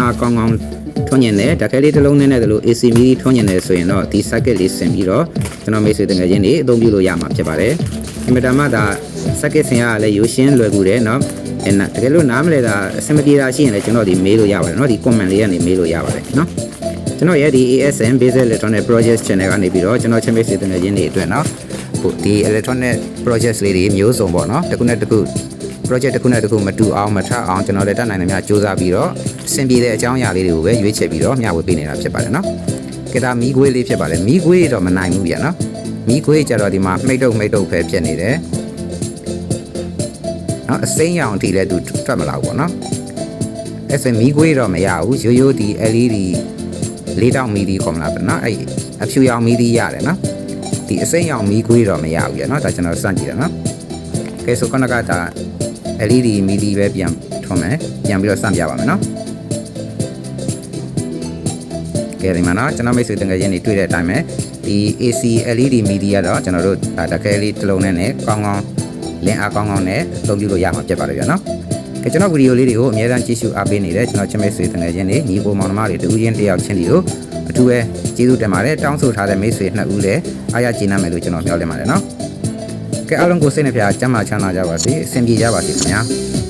အားကောင်းကောင်းထွန်းညင်တယ်တခဲလေးတစ်လုံးနဲ့နဲ့တလို့ AC မီထွန်းညင်တယ်ဆိုရင်တော့ဒီ circuit လေးဆင်ပြီးတော့ကျွန်တော်မိတ်ဆွေတငယ်ချင်းတွေအသုံးပြုလို့ရမှာဖြစ်ပါတယ်အင်မတန်မှဒါ circuit ဆင်ရတာလည်းရိုးရှင်းလွယ်ကူတယ်เนาะအဲနာတကယ်လို့နားမလဲတာအဆင်မပြေတာရှိရင်လည်းကျွန်တော်ဒီမေးလို့ရပါတယ်เนาะဒီ comment လေးကနေမေးလို့ရပါတယ်เนาะကျွန်တော်ရဲ့ဒီ ASN Basic Electronic Project Channel ကနေပြီးတော့ကျွန်တော်ချင်းမိတ်ဆွေတငယ်ချင်းတွေအတွက်เนาะဟိုဒီ electronic project လေးတွေမျိုးစုံပေါ့เนาะတစ်ခုနဲ့တစ်ခု project တစ်ခုနဲ့တစ်ခုမတူအောင်မထအောင်ကျွန်တော်လည်းတတ်နိုင်တယ်များစူးစမ်းပြီးတော့အဆင်ပြေတဲ့အကြောင်းအရာလေးတွေကိုပဲရွေးချယ်ပြီးတော့မျှဝေပေးနေတာဖြစ်ပါတယ်နော်။ကဲဒါမီးခွေးလေးဖြစ်ပါတယ်။မီးခွေးတော့မနိုင်ဘူးဗျာနော်။မီးခွေးကြတော့ဒီမှာမှိတ်တုပ်မှိတ်တုပ်ပဲဖြစ်နေတယ်။နော်အစိမ်းရောင်အထိလည်းသူထွက်မလာဘူးပေါ့နော်။အဲ့ဆိုမီးခွေးတော့မရဘူး။ရိုးရိုးဒီ LED လေးတောင်မီဒီခေါ်မလားဗျာနော်။အဲ့အဖြူရောင်မီဒီရတယ်နော်။ဒီအစိမ်းရောင်မီးခွေးတော့မရဘူးဗျာနော်။ဒါကျွန်တော်စမ်းကြည့်တယ်နော်။ကဲဆိုခုနကဒါ LED မီဒီပဲပြန်ထွန်မယ်ပြန်ပြီးတော့စမ်းပြပါမယ်နော်ကဲဒီမှာနော်ကျွန်တော်မိတ်ဆွေတငယ်ချင်းတွေတွေ့တဲ့အတိုင်းပဲဒီ AC LED မီဒီကတော့ကျွန်တော်တို့ဒါတကယ်လေးတစ်လုံးနဲ့နဲ့ကောင်းကောင်းလင်းအားကောင်းကောင်းနဲ့အသုံးပြုလို့ရမှာဖြစ်ပါတယ်ဗျာနော်ကဲကျွန်တော်ဗီဒီယိုလေးတွေကိုအများအားကြည့်ရှုအားပေးနေတဲ့ကျွန်တော်ချင်းမိတ်ဆွေတငယ်ချင်းတွေညီကိုမောင်နှမတွေတူချင်းတယောက်ချင်းတွေတို့အထူးပဲကျေးဇူးတင်ပါတယ်တောင်းဆိုထားတဲ့မိတ်ဆွေနှစ်ဦးလည်းအားရကျေနပ်မယ်လို့ကျွန်တော်မျှော်လင့်ပါတယ်နော် ကဲအားလုံးကိုစိတ်နှပြကျမ်းမာချမ်းသာကြပါစေအဆင်ပြေကြပါစေခင်ဗျာ